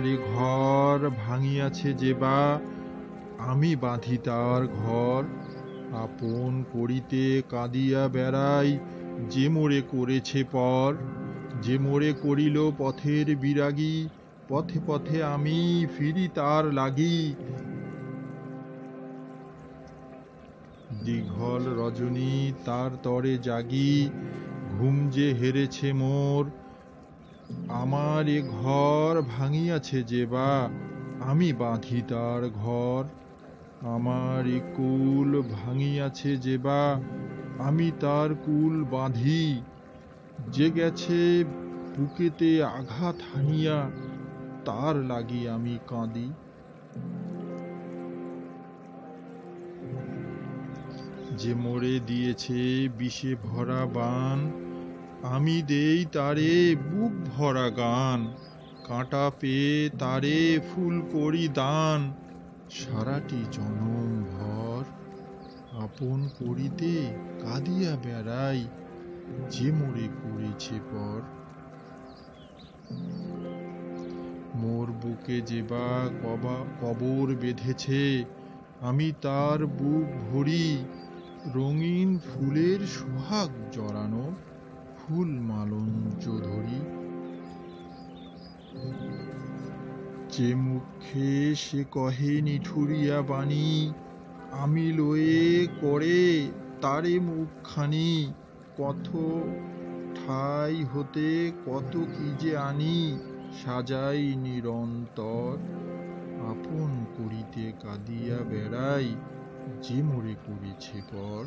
আমার ঘর ভাঙিয়াছে যে বা, আমি বাঁধি তার ঘর। আপন করিতে কাঁদিয়া বেড়াই যে মোরে করেছে পর। যে মোরে করিল পথের বিরাগী, পথে পথে আমি ফিরি তার লাগি। দীঘল রজনী তার তরে জাগি, ঘুম যে হেরেছে মোর। আমার এ ঘর ভাঙিয়াছে যে বা, আমি বাঁধি তার ঘর। আমার এ কুল ভাঙিয়াছে যে বা, আমি তার কুল বাঁধি। যে গেছে বুকেতে আঘাত হানিয়া, তার লাগি আমি কাঁদি। যে মোড়ে দিয়েছে বিষে ভরা বান আমি দেই তারে বুক ভরা গান, কাঁটা পেয়ে তারে ফুল করি দান সারাটি জনম ভর আপন করিতে কাঁদিয়া বেড়াই, যে মোরে করেছে পর। মোর বুকে যে কবা, কবর বেঁধেছে, আমি তার বুক ভরি, রঙিন ফুলের সোহাগ জড়ানো। ফুল মালঞ্চ ধরি যে মুখে সে কহে নিঠুরিয়া বাণী, আমি লয়ে করে তারে মুখখানি কত ঠাই হতে কত কি যে আনি, সাজাই নিরন্তর। আপন করিতে কাঁদিয়া বেড়াই, যে মোরে করেছে পর।